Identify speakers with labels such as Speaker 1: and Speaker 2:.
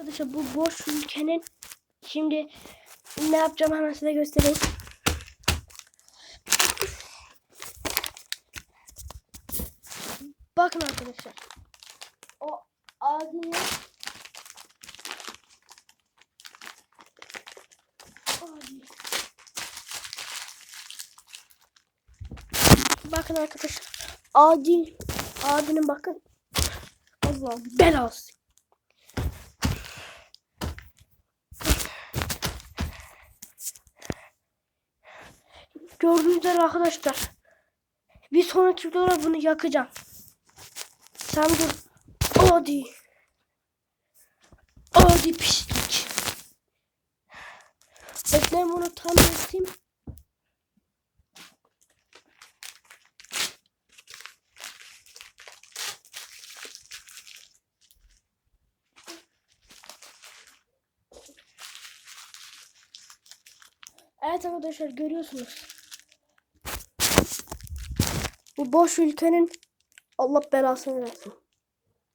Speaker 1: Arkadaşlar bu boş ülkenin şimdi ne yapacağım hemen size göstereyim. Bakın arkadaşlar. O ağzını. Bakın arkadaşlar. Adi. Adi'nin bakın. Allah belası. Gördüğünüz üzere arkadaşlar. Bir sonraki videoda bunu yakacağım. Sen dur. Adi. Adi pislik. Bekleyin bunu tam yapayım. Evet arkadaşlar görüyorsunuz. Bu boş ülkenin Allah belasını versin.